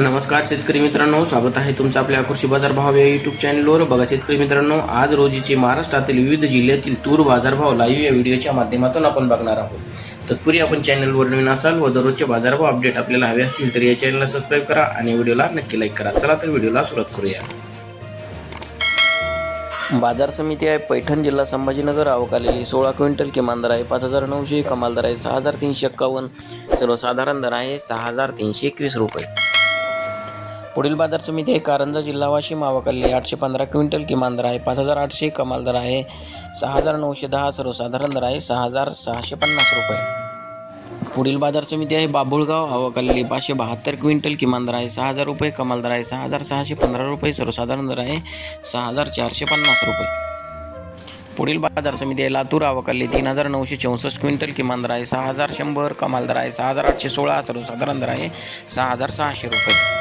नमस्कार शेतकरी मित्रांनो स्वागत आहे तुमचं आपल्या कृषी बाजार भाव या युट्यूब चॅनलवर बघा शेतकरी मित्रांनो आज रोजीचे महाराष्ट्रातील विविध जिल्ह्यातील तूर बाजारभाव लाईव्ह या व्हिडिओच्या माध्यमातून आपण बघणार आहोत. तत्पूर्वी आपण चॅनलवर नवीन असाल व दररोजचे बाजारभाव अपडेट आपल्याला हवे असतील तर या चॅनलला सबस्क्राईब करा आणि व्हिडिओला नक्की लाईक करा. चला तर व्हिडिओला सुरुवात करूया. बाजार समिती आहे पैठण जिल्हा संभाजीनगर आवक आलेली सोळा क्विंटल किमान दर आहे पाच हजार नऊशे कमाल दर आहे सहा हजार तीनशे एक्कावन्न. सर्वसाधारण दर आहे सहा हजार तीनशे एकवीस रुपये. पुढील बाजार समिती आहे. कारंजा जिल्हा वाशिम आवक आठशे पंधरा क्विंटल किमान दर आहे. पाच हजार आठशे कमाल दर आहे. सहा हजार नऊशे दहा सर्वसाधारण दर आहे. सहा हजार सहाशे पन्नास रुपये. पुढील बाजार समिती आहे. बाभुळगाव आवक पाचशे बहात्तर क्विंटल किमान दर आहे. सहा हजार रुपये कमाल दर आहे. सहा हजार सहाशे पंधरा रुपये सर्वसाधारण दर आहे. सहा हजार चारशे पन्नास रुपये. पुढील बाजार समिती आहे. लातूर आवकल्ली तीन हजार नऊशे चौसष्ट क्विंटल किमान दर आहे. सहा हजार शंभर कमाल दर आहे. सहा हजार आठशे सोळा सर्वसाधारण दर आहे. सहा हजार सहाशे रुपये.